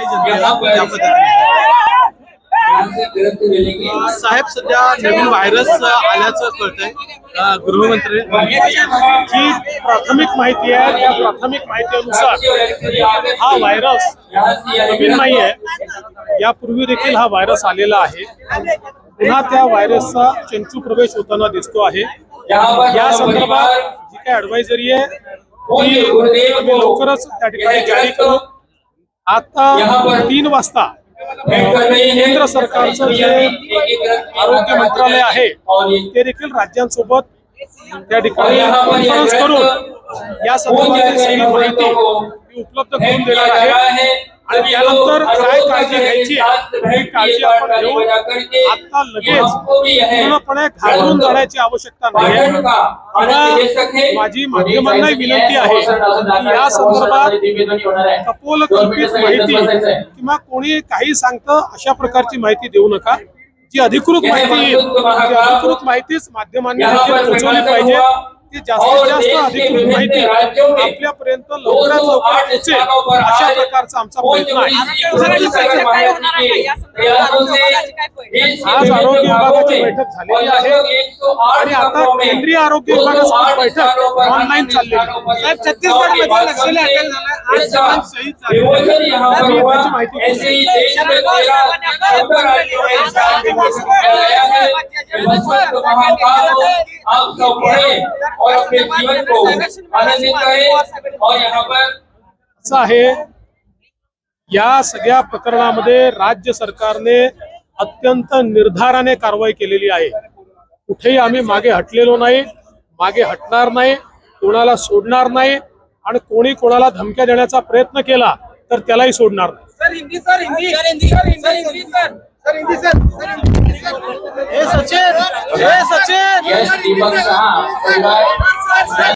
जनतेला साहेब सध्या नवीन व्हायरस आल्याचं कळतंय. गृहमंत्री जी प्राथमिक माहिती आहे त्या प्राथमिक माहितीनुसार हा व्हायरस नवीन नाही आहे यापूर्वी देखील हा व्हायरस आलेला आहे. पुन्हा त्या व्हायरसचा चंचू प्रवेश होताना दिसतो आहे. या संदर्भात जी काही ऍडवायझरी आहे ती लवकरच त्या ठिकाणी जारी करू. आता तीन वाजता केंद्र सरकारचं जे आरोग्य मंत्रालय आहे. ते देखील राज्यांसोबत त्या ठिकाणी कॉन्फरन्स करून या संदर्भातली सगळी माहिती ती उपलब्ध करून देणार आहे. आणि त्यानंतर काय काळजी घ्यायची आहे ही काळजी आपण घेऊ आता लगेच पूर्णपणे घाबरून जाण्याची आवश्यकता नाही. माझी माध्यमांना विनंती आहे. की या संदर्भात कपोल कल्पित माहिती किंवा कोणी काही सांगतं अशा प्रकारची माहिती देऊ नका. जी अधिकृत माहिती येईल ती अधिकृत माहितीच माध्यमांनी देखील पोहोचवली पाहिजे. ती जास्तीत जास्त अधिकृत माहिती आपल्यापर्यंत लवकरात लवकर पोहोचेल. अशा प्रकारचा आमचा प्रयत्न आहे. आज आरोग्य विभागाची बैठक झालेली आहे. आणि आता केंद्रीय आरोग्य विभागासोबत बैठक ऑनलाईन चाललेली आहे. साहेब छत्तीसगडमध्ये आप सब पढ़े और अपने जीवन को आनंदित करें और यहाँ पर असं आहे या सगळ्या प्रकरणामध्ये राज्य सरकारने अत्यंत निर्धाराने कारवाई केलेली आहे. कुठेही आम्ही मागे हटलेलो नाही मागे हटणार नाही कोणाला सोडणार नाही आणि कोणी कोणाला धमक्या देण्याचा प्रयत्न केला तर त्यालाही सोडणार नाही. sir Hindi sir Hindi sir Hindi sir Hindi sir sir Hindi sir hey Sachin hey Sachin